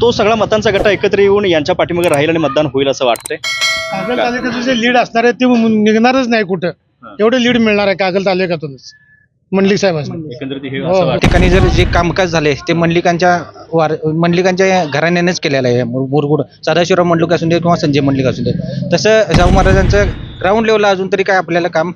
तो सगळा मतांचा गटा एकत्र येऊन यांच्या पाठीमागे राहील आणि मतदान होईल असं वाटतंय. कागल तालुक्याचं जे लीड असणार आहे ते निघणारच नाही कुठं. एवढे लीड मिळणार आहे कागल तालुक्यातूनच. मंडलिक साहेबांना एकंदरीत हे हो, असं हो. वाटतं ठिकाणी जर जे कामकाज झाले ते मंडलिकांच्या वार मंडलिकांच्या घराण्यानेच केलेलं आहे. मुर- मुरगुड सदाशिवराव मंडलिक असू दे किंवा संजय मंडलिक असू दे. तसं शाहू महाराजांचं ग्राउंड लेवलला अजून तरी काय आपल्याला काम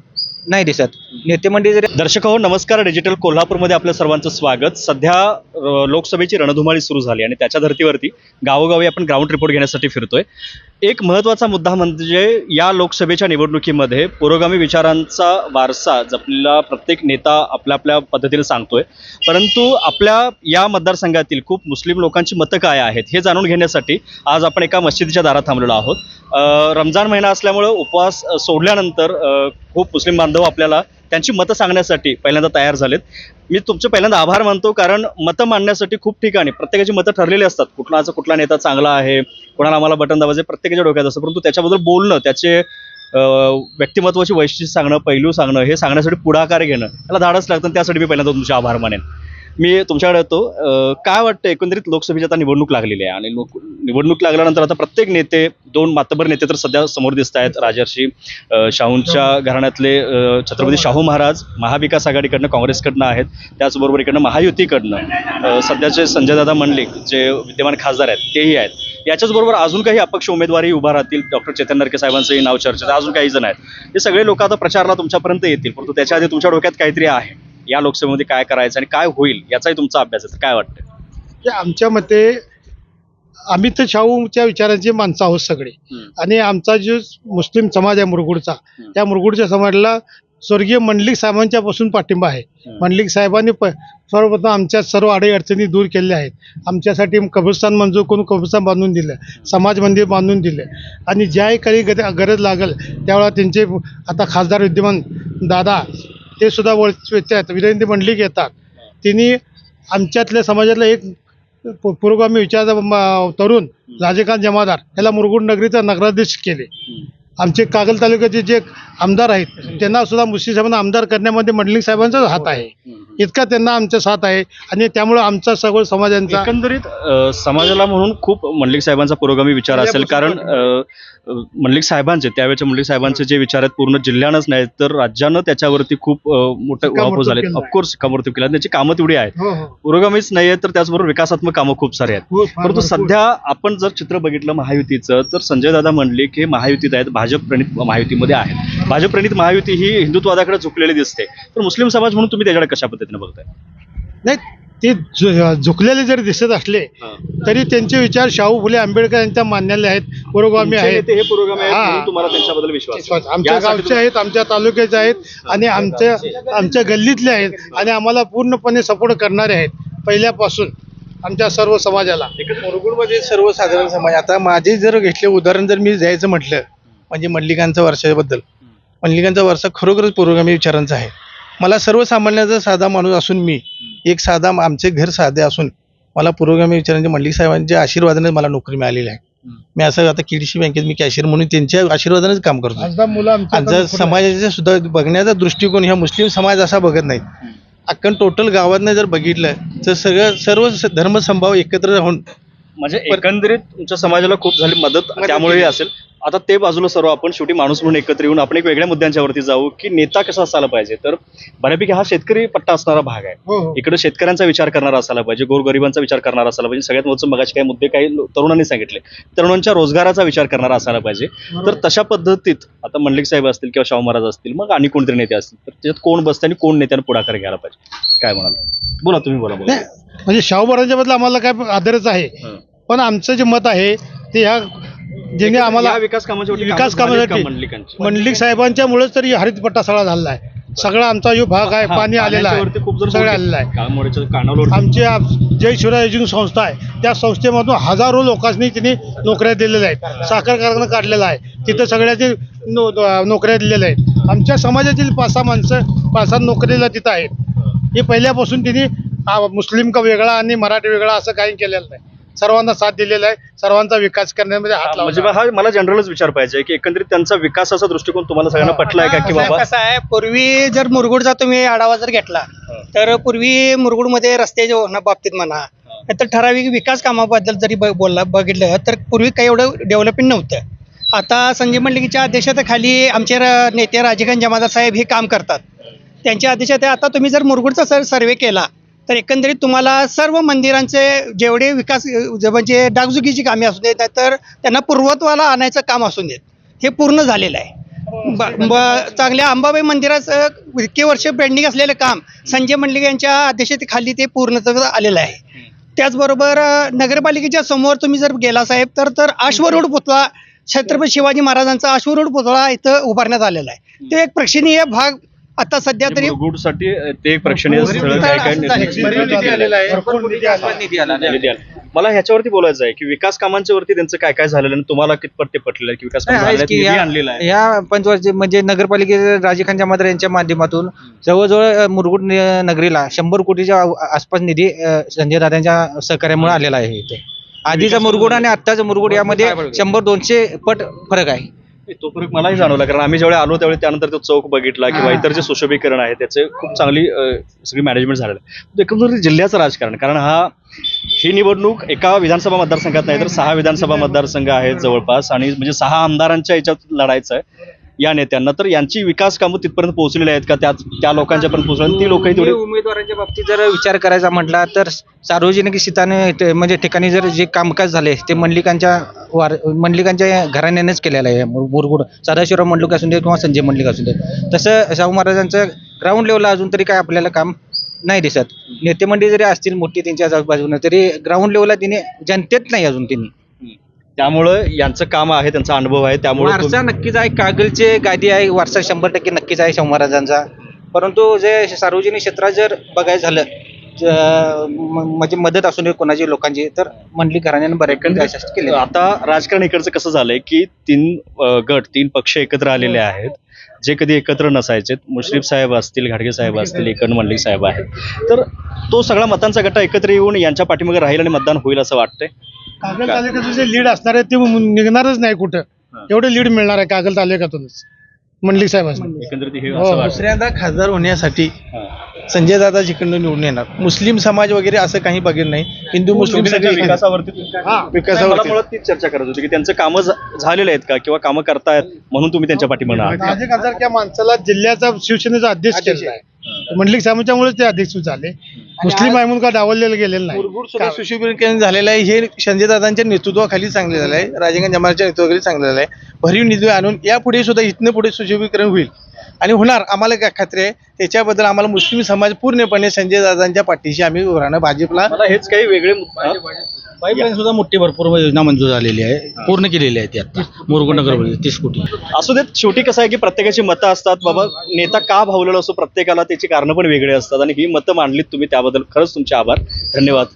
नाही दिसत. नेते मंडळी जरी दर्शक हो नमस्कार. डिजिटल कोल्हापूरमध्ये आपल्या सर्वांचं स्वागत. सध्या अ, लोकसभेची रणधुमाळी सुरू झाली आणि त्याच्या धर्तीवरती गावोगावी आपण ग्राउंड रिपोर्ट घेण्यासाठी फिरतोय. एक महत्त्वाचा मुद्दा म्हणजे या लोकसभेच्या निवडणुकीमध्ये पुरोगामी विचारांचा वारसा जपलेला प्रत्येक नेता आपल्या आपल्या पद्धतीने सांगतोय. परंतु आपल्या या मतदारसंघातील खूप मुस्लिम लोकांची मतं काय आहेत हे जाणून घेण्यासाठी आज आपण एका मशिदीच्या दारात थांबलेलो आहोत. रमजान महिना असल्यामुळं उपवास सोडल्यानंतर खूप मुस्लिम बांधव आपल्याला त्यांची मतं सांगण्यासाठी पहिल्यांदा तयार झालेत. मी तुमचे पहिल्यांदा आभार मानतो कारण मतं मांडण्यासाठी खूप ठिकाणी प्रत्येकाची मतं ठरलेली असतात. कुठलाचा कुठला नेता चांगला आहे कोणाला आम्हाला बटन दाबायचं प्रत्येकाच्या डोक्यात असतं. परंतु त्याच्याबद्दल बोलणं त्याचे व्यक्तिमत्वाची वैशिष्ट्य सांगणं पैलू सांगणं हे सांगण्यासाठी पुढाकार घेणं त्याला धाडस लागतं. आणि त्यासाठी मी पहिल्यांदा तुमचे आभार मानेन. मी तुमच्याकडे येतो. काय वाटतं एकंदरीत लोकसभेची आता निवडणूक लागलेली आहे आणि लोक निवडणूक लागल्यानंतर आता प्रत्येक नेते दोन मातबर नेते तर सध्या समोर दिसत आहेत. राजर्षी शाहूंच्या घराण्यातले अ, छत्रपती शाहू महाराज महाविकास आघाडीकडनं काँग्रेसकडनं आहेत. त्याचबरोबर इकडनं महायुतीकडनं सध्याचे संजयदादा मंडलिक जे विद्यमान खासदार आहेत तेही आहेत. याच्याचबरोबर अजून काही अपक्ष उमेदवारही उभा राहतील. डॉक्टर चेतन नरके साहेबांचंही नाव चर्चेत. अजून काही जण आहेत. हे सगळे लोक आता प्रचाराला तुमच्यापर्यंत येतील. परंतु त्याच्या आधी तुमच्या डोक्यात काहीतरी आहे. या लोकसभेमध्ये काय करायचं आणि काय होईल याचाही तुमचा अभ्यास आहे तर काय वाटतं की आमच्या मते तर शाहूच्या विचारांची माणसं आहोत सगळे. आणि आमचा जो मुस्लिम समाज आहे मुरगुडचा हम्म. त्या मुरगुडच्या समाजाला स्वर्गीय मंडलिक साहेबांच्या पासून पाठिंबा आहे. हम्म. मंडलिक साहेबांनी प सर्वप्रथम आमच्या सर्व अडीअडचणी दूर केल्या आहेत. आमच्यासाठी कब्रस्तान मंजूर करून कब्रस्तान बांधून दिलं. समाज मंदिर बांधून दिलं. आणि ज्याही काही गद- गरज लागेल त्यावेळेला त्यांचे आता खासदार विद्यमान दादा ते सुद्धा वळत आहेत विरेंद्र मंडलिक येतात. तिने आमच्यातल्या समाजातला एक पु- पुरोगामी विचाराचा तरुण राजकांत जमादार याला मुरगुड नगरीचा नगराध्यक्ष केले. आमचे कागल तालुक्याचे जे आमदार आहेत त्यांना सुद्धा मुस्लिम साहेबांना आमदार करण्यामध्ये मंडलिक साहेबांचाच हात आहे. इतका त्यांना आमचा साथ आहे आणि त्यामुळे आमचा सगळं समाजांचा एकंदरीत अ, समाजाला म्हणून खूप मंडलिक साहेबांचा पुरोगामी विचार असेल कारण अ, मंडलिक साहेबांचे त्यावेळेच्या मंडलिक साहेबांचे जे विचार आहेत पूर्ण जिल्ह्यानंच नाही तर राज्यानं त्याच्यावरती खूप अ, मोठं शिक्कामोर्तब वापर झाले केलं आहे. ऑफकोर्स शिक्कामोर्तब केलं. त्याची कामं तेवढी आहेत. हो हो. पुरोगामीच नाही आहे तर त्याचबरोबर विकासात्मक कामं खूप सारे आहेत. हो, फार परंतु भरपूर. सध्या आपण जर चित्र बघितलं महायुतीचं तर संजयदादा मंडलिक हे महायुतीत आहेत भाजप प्रणित महायुतीमध्ये आहेत. भाजप प्रणित महायुती ही हिंदुत्वादाकडे झुकलेली दिसते. तर मुस्लिम समाज म्हणून तुम्ही त्याच्याकडे कशा पद्धतीने बघताय. नाही ते झु- झुकलेले जरी दिसत असले तरी त्यांचे विचार शाहू फुले आंबेडकर यांच्या मान्याले आहेत पुरोगामी तुमचे आहेत. नेते हे पुरोगामी आहेत हा. म्हणून तुम्हाला त्यांच्याबद्दल विश्वास आहे. आमच्या यासाठी गावचे आहेत आमच्या तालुक्याचे आहेत आणि आमच्या आमच्या गल्लीतले आहेत आणि आम्हाला पूर्णपणे सपोर्ट करणारे आहेत पहिल्यापासून आमच्या सर्व समाजाला. मुरगुडमध्ये सर्वसाधारण समाज आता माझे जर घेतले उदाहरण जर मी द्यायचं म्हटलं म्हणजे मंडलिकांचा वर्षाबद्दल. मंडलिकांचा वर्षा खरोखरच पुरोगामी विचारांचा आहे. मला सर्वसामान्याचा साधा माणूस असून मी एक साधा आमचे घर साधे असून मला पुरोगामी विचारांचे मंडलिक साहेबांच्या आशीर्वादाने मला नोकरी मिळालेली आहे. मी असं आता केडीसी बँकेत मी कॅशियर म्हणून त्यांच्या आशीर्वादानेच काम करतो आणि जर समाजाचा सुद्धा बघण्याचा दृष्टिकोन ह्या मुस्लिम समाज असा बघत नाही. अख्खन टोटल गावातनं जर बघितलं तर सगळं सर्व धर्मसंभाव एकत्र राहून म्हणजे एकंदरीत तुमच्या समाजाला खूप झाली मदत त्यामुळेही असेल. आता ते बाजूला सर्व आपण शेवटी माणूस म्हणून एकत्र येऊन आपण एक वेगळ्या मुद्द्यांच्यावरती जाऊ की नेता कसा असायला पाहिजे. तर बऱ्यापैकी हा शेतकरी पट्टा असणारा भाग आहे. हो, हो. इकडे शेतकऱ्यांचा विचार करणारा असायला पाहिजे गोरगरिबांचा विचार करणारा असायला पाहिजे सगळ्यात महत्त्वाचे मगाचे काही मुद्दे काही तरुणांनी सांगितले. तरुणांच्या रोजगाराचा विचार करणारा असायला पाहिजे. तर तशा पद्धतीत आता मंडलिक साहेब असतील किंवा शाहू महाराज असतील मग आणि कोणतरी नेते असतील तर त्याच्यात कोण बसते आणि कोण नेत्यानं पुढाकार घ्यायला पाहिजे? काय म्हणाल? बोला तुम्ही बोला बोला. म्हणजे शाहू महाराजांच्या बद्दल आम्हाला काय आदरच आहे. पण आमचं जे मत आहे ते ह्या ज्याने आम्हाला या विकास कामाच्या विकास कामासाठी मंडलिक साहेबांच्या मुळेच तरी हरितपट्टा सगळा झालेला आहे. सगळा आमचा जो भाग आहे पाणी आलेलं पाण्याच्यावरती खूप आहे सगळं. आलेलं आहे. आमची जय शिवराय एज्युकेशन संस्था आहे. त्या संस्थेमधून हजारो लोकांनी तिने नोकऱ्या दिलेल्या आहेत. साखर कारखाना काढलेला आहे. तिथं सगळ्याचे नो- नोकऱ्या दिलेल्या आहेत. आमच्या समाजातील पाच सहा माणसं पाच सहा नोकरीला तिथं आहेत. हे पहिल्यापासून तिने मुस्लिम का वेगळा आणि मराठी वेगळा असं काही केलेलं नाही. सर्वांना साथ दिलेला आहे. सर्वांचा विकास करण्यामध्ये हात म्हणजे लावला. हा मला जनरलच विचार पाहिजे की एकंदरीत त्यांचा विकासाचा दृष्टिकोन तुम्हाला सगळ्यांना पटलाय का की साहेब बाबा? कसं आहे पूर्वी जर मुरगुडचा तुम्ही आढावा जर घेतला तर पूर्वी मुरगुडमध्ये रस्त्याच्या होण्या बाबतीत म्हणा तर ठराविक विकास कामाबद्दल जरी ब बोलला बघितलं तर पूर्वी काही एवढं डेव्हलपिंग नव्हतं. आता संजय मंडलिकीच्या अध्यक्षतेखाली आमचे र नेते राजकांत जमादार साहेब हे काम करतात. त्यांच्या अध्यक्षते आता तुम्ही जर मुरगुडचा सर सर्वे केला तर एकंदरीत तुम्हाला सर्व मंदिरांचे जेवढे विकास म्हणजे डागजुगीची कामे असू देत तर त्यांना पूर्वत्वाला आणायचं काम असू देत. हे पूर्ण झालेलं आहे. ब- चांगल्या अंबाबाई मंदिराचं इतके वर्ष पेंडिंग असलेलं काम संजय मंडलिक यांच्या अध्यक्षतेखाली ते पूर्णत्व आलेलं आहे. त्याचबरोबर नगरपालिकेच्या समोर तुम्ही जर गेला साहेब तर तर अश्वरूढ पुतळा छत्रपती शिवाजी महाराजांचा अश्वरूढ पुतळा इथं उभारण्यात आलेला आहे. तो एक प्रेक्षणीय भाग आता सध्या तरी साठी ते एक प्रेक्षणीय स्थळ काय काय निधी आला. मला ह्याच्यावरती बोलायचं आहे की विकास कामांच्या वरती त्यांचं काय काय झालेलं आणि तुम्हाला कितपत ते पटलेलं आहे की विकास काम की निधी या- आणलेला आहे? या पंचवर्षी म्हणजे नगरपालिकेचे राजखान जमादार यांच्या माध्यमातून जवळजवळ अ, मुरगुड नि- नगरीला शंभर कोटीच्या आ- आसपास निधी अ, संजय दादांच्या सहकार्यामुळे आलेला आहे इथे. आधीचा मुरगुड आणि आत्ताचा मुरगुड यामध्ये शंभर दोनशे पट फरक आहे. तो फरक मलाही जाणवला कारण आम्ही जेव्हा आलो त्यावेळी त्यानंतर तो चौक बघितला किंवा इतर जे सुशोभीकरण आहे त्याचे खूप चांगली अ, सगळी मॅनेजमेंट झालेलं आहे. एकंदरीत जिल्ह्याचं राजकारण कारण हा ही निवडणूक एका विधानसभा मतदारसंघात नाही तर सहा विधानसभा मतदारसंघ आहेत जवळपास आणि म्हणजे सहा आमदारांच्या याच्यात लढायचं आहे. या नेत्यांना. तर यांची विकास कामं तिथपर्यंत पोहोचलेली आहेत का? त्या त्या लोकांच्यापर्यंत पोहोचली ती लोकही तेवढी उमेदवारांच्या बाबतीत जर विचार करायचा म्हटला तर सार्वजनिक ते- म्हणजे ठिकाणी जर जे कामकाज झाले ते मंडलिकांच्या वार मंडलिकांच्या घराण्यानेच केलेलं आहे. मुर- मुरगुड सदाशिवराव मंडलिक असू दे किंवा संजय मंडलिक असू दे. तसं शाहू महाराजांचं ग्राउंड लेवलला अजून तरी काय आपल्याला काम नाही दिसत. नेते मंडळी जरी असतील मोठी त्यांच्या बाजूने तरी ग्राउंड लेवलला तिने जनतेत नाही अजून तिने. त्यामुळं यांचं काम आहे त्यांचा अनुभव आहे त्यामुळे वारसा नक्कीच आहे कागलचे गादी आहे वारसा शंभर टक्के नक्कीच आहे शाहू महाराजांचा परंतु जे सार्वजनिक क्षेत्रात जर बघायचं झालं ज- म- म्हणजे मदत असू दे कोणाची लोकांची तर मंडली घराण्याने बऱ्यापैकी यशस्वी केले आता राजकारण इकडचं कसं झालंय की तीन अ, गट तीन पक्ष एकत्र आलेले आहेत. जे कधी एकत्र नसायचे मुश्रीफ साहेब असतील घाडगे साहेब असतील एकन मंडलिक साहेब आहेत. तर तो सगळा मतांचा गट एकत्र येऊन यांच्या पाठीमागे राहील आणि मतदान होईल असं वाटतंय? कागल तालुक्याचं जे लीड असणार आहे ते निघणारच नाही कुठं. एवढं लीड मिळणार आहे कागल तालुक्यातूनच. मंडलिक साहेबांना. एकंदरीत हे हो, असं वाटतंय. दुसऱ्यांदा खासदार होण्यासाठी हां. संजय दादा जिकडनं निवडून येणार. मुस्लिम समाज वगैरे असं काही बघत नाही. हिंदू मुस्लिम विकासावरती हा, मला विकासावरती मुळात तीच चर्चा करत होती की त्यांचं कामं झा- झालेले आहेत का? किंवा कामं करतायत म्हणून तुम्ही त्यांच्या पाठीमागे आहात? खासदारच्या माणसाला जिल्ह्याचा शिवसेनेचा अध्यक्ष केलेला आहे. मंडलिक साहेबांच्यामुळेच ते अध्यक्ष झाले. मुस्लिम आहे म्हणून का डावललेलं गेलेलं नाही. सुशोभीकरण झालेलं आहे. हे संजय दादांच्या नेतृत्वाखाली चांगलं झालं आहे. राजगंज जमाच्या नेतृत्वाखाली चांगलं झालं आहे. भरीव निधी आणून यापुढे सुद्धा इथनं पुढे सुशोभीकरण होईल. आणि होणार आम्हाला काय खात्री आहे? त्याच्याबद्दल आम्हाला मुस्लिम समाज पूर्णपणे संजय दादांच्या पाठीशी आम्ही उभं राहणं भाजपला मला हेच काही वेगळे हां? पाईपलाईन सुद्धा मोठी भरपूर योजना मंजूर झालेली आहे. पूर्ण केलेली आहे ती आता. मुरगुड नगरमध्ये तीस कोटी. असू देत शेवटी कसं आहे की प्रत्येकाची मतं असतात. बाबा नेता का भावलेला असतो प्रत्येकाला त्याची कारणं पण वेगळी असतात आणि ही मतं मांडलीत तुम्ही त्याबद्दल खरंच तुमचे आभार. धन्यवाद.